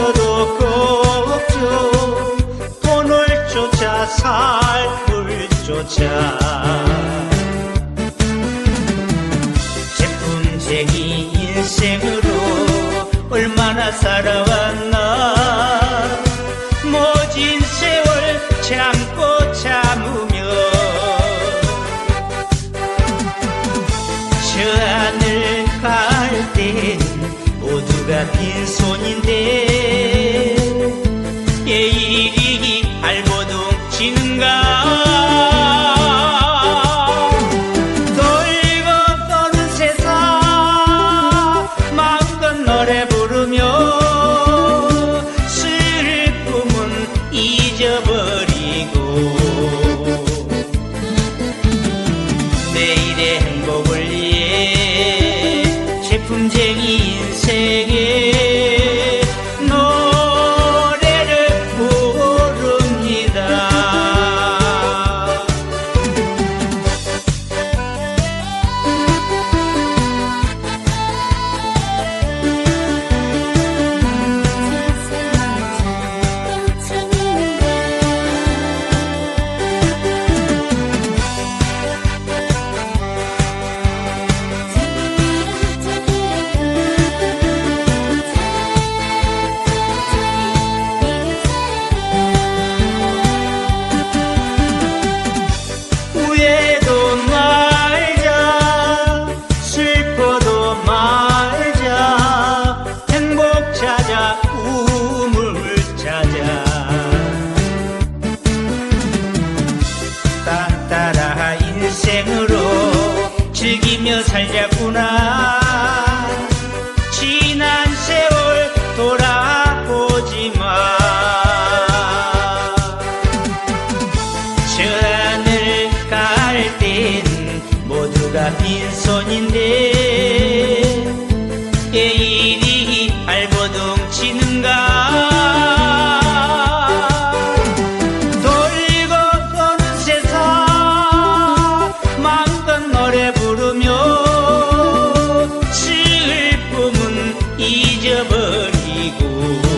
저도 꼭죠. 돈을 쫓아 살풀 쫓아 제품쟁이 인생으로 얼마나 살아왔나. venga. 살겠구나. 지난 세월 돌아보지 마 저 하늘 갈 땐 모두가 빈손인데 comigo.